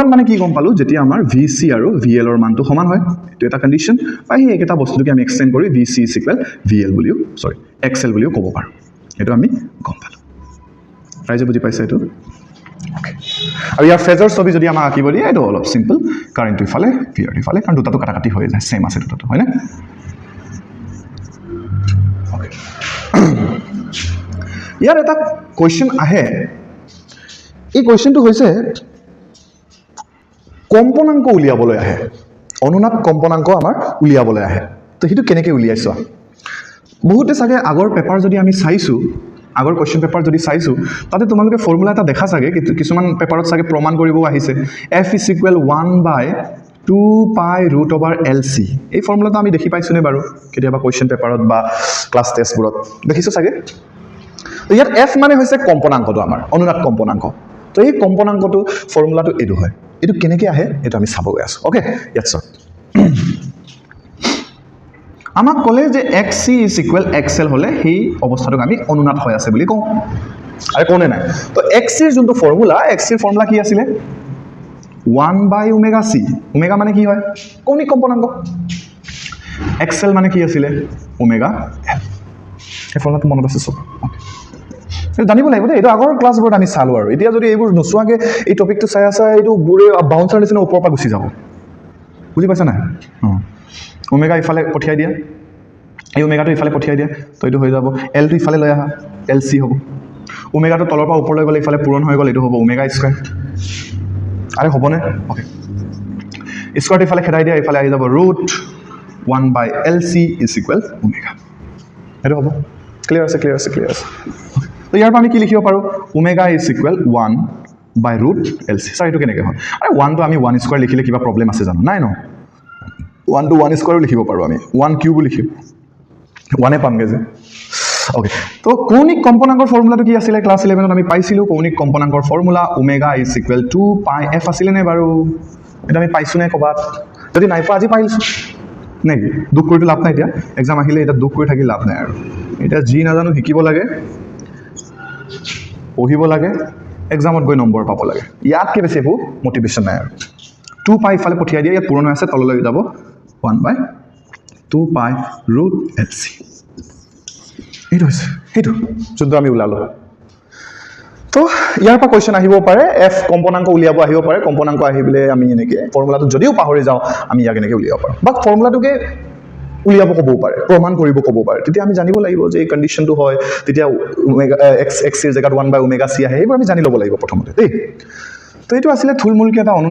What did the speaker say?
কিমান মানে কি গম পালোঁ যেতিয়া আমাৰ ভি চি আৰু ভি এলৰ মানটো সমান হয় এইটো এটা কণ্ডিশ্যন বা সেই একেটা বস্তুটোকে আমি এক্সটেণ্ড কৰি V C equal V L বুলিও চৰি এক্স এল বুলিও ক'ব পাৰোঁ। সেইটো আমি গম পালোঁ। ৰাইজে বুজি পাইছে এইটো? আৰু ইয়াৰ ফেজৰ ছবি যদি আমাক আঁকিব দিয়ে এইটো অলপ চিম্পল কাৰেণ্টটো ইফালে আৰ ইফালে কাৰণ দুটাটো কাটা কাটি হৈ যায় ছেম আছে দুটাটো হয়নে? ইয়াৰ এটা কুৱেশ্যন আহে। এই কুৱেশ্যনটো হৈছে কম্পনাংক উলিয়াবলৈ আহে। অনুনাত কম্পনাংক আমাৰ উলিয়াবলৈ আহে। তো সেইটো কেনেকৈ উলিয়াইছ? বহুতে চাগে আগৰ পেপাৰ যদি আমি চাইছোঁ, আগৰ কুৱেশ্যন পেপাৰ যদি চাইছোঁ, তাতে তোমালোকে ফৰ্মুলা এটা দেখা চাগে কিছু- কিছুমান পেপাৰত চাগে প্ৰমাণ কৰিবও আহিছে। F is equal one by two pi root over L C এই ফৰ্মুলাটো আমি দেখি পাইছোঁনে বাৰু? কেতিয়াবা কুৱেশ্যন পেপাৰত বা ক্লাছ টেষ্টবোৰত দেখিছোঁ চাগে? তো ইয়াত এফ মানে হৈছে কম্পনাংকটো আমাৰ অনুনাত কম্পনাংক। তো এই কম্পনাংকটো ফৰ্মুলাটো এইটো হয়। এইটো কেনেকৈ আহে এইটো আমি চাব গৈ আছোঁ। অ'কে ইয়াত চাওক আমাক ক'লে যে X C is equal X L হ'লে সেই অৱস্থাটোক আমি অনুনাত হৈ আছে বুলি কওঁ। আৰু কওঁনে নাই? তো এক্স চিৰ যোনটো ফৰ্মুলা এক্স চিৰ ফৰ্মুলা কি আছিলে? One by omega C omega মানে কি হয়? কৌণিক কম্পনাংক এক্স এল মানে কি আছিলে? ওমেগা এল সেই ফৰ্মুলাটো মনত আছে চব। জানিব লাগিব দেই এইটো আগৰ ক্লাছবোৰত আমি চালোঁ আৰু। এতিয়া যদি এইবোৰ নোচোৱাকৈ এই টপিকটো চাই আছা এইটো বুঢ়ে বাউঞ্চাৰ নিচিনা ওপৰৰ পৰা গুচি যাব। বুজি পাইছা নাই? অঁ ওমেগা ইফালে পঠিয়াই দিয়া। এই ওমেগাটো ইফালে পঠিয়াই দিয়া তো এইটো হৈ যাব। এলটো ইফালে লৈ আহা এল চি হ'ব। ওমেগাটো তলৰ পৰা ওপৰলৈ গ'লে ইফালে পূৰণ হৈ গ'ল এইটো হ'ব ওমেগা স্কুৱাৰ আৰে হ'বনে? অ'কে স্কুৱাৰটো ইফালে খেদাই দিয়া ইফালে আহি যাব root one by L C is equal omega সেইটো হ'ব। ক্লিয়াৰ আছে ক্লিয়াৰ আছে ক্লিয়াৰ আছে। তো ইয়াৰ পৰা আমি কি লিখিব পাৰোঁ? Omega is equal one by root L C sir এইটো কেনেকৈ হয়? আৰে ওৱানটো আমি ওৱান স্কুৱাৰ লিখিলে কিবা প্ৰব্লেম আছে জানো? নাই ন? ওৱান টু ওৱান স্কুৱাৰো লিখিব পাৰোঁ আমি। ওৱান কিউবো লিখিম। ওৱানে পামগৈ যে। অ'কে তো কৌণিক কম্পনাংকৰ ফৰ্মুলাটো কি আছিলে? ক্লাছ ইলেভেনত আমি পাইছিলোঁ কৌণিক কম্পনাংকৰ formula omega is equal two pi F আছিলে নে বাৰু? এইটো আমি পাইছোঁ নে ক'ৰবাত? যদি নাই পোৱা আজি পাইছোঁ নেকি দুখ কৰিতো লাভ নাই এতিয়া। এক্সাম আহিলে এতিয়া দুখ কৰি থাকি লাভ নাই আৰু। এতিয়া যি নাজানো শিকিব লাগে। পঢ়িব লাগে এক্সামত গৈ নম্বৰ পাব লাগে। ইয়াতকৈ বেছি একো মটিভেশ্যন নাই আৰু। টু পাই ইফালে পঠিয়াই দিয়ে ইয়াত পূৰণ আছে তললৈ যাব। One by two pi root L C এইটো হৈছে সেইটো যোনটো আমি ওলালোঁ। তো ইয়াৰ পৰা কুৱেশ্যন আহিব পাৰে এফ কম্পনাংক উলিয়াব আহিব পাৰে কম্পনাংক আহি পেলাই আমি এনেকৈ ফৰ্মুলাটো যদিও পাহৰি যাওঁ আমি ইয়াক এনেকৈ উলিয়াব পাৰোঁ। বা ফৰ্মুলাটোকে উলিয়াব ক'বও পাৰে প্ৰমাণ কৰিব ক'ব পাৰে। তেতিয়া আমি জানিব লাগিব যে এই কণ্ডিশ্যনটো হয় তেতিয়া এক্স এক্স চিৰ জেগাত ওৱান বাই ওমেগা চি আহে সেইবোৰ আমি জানি ল'ব লাগিব প্ৰথমতে দেই। তো এইটো আছিলে থুলমূলকৈ এটা অনু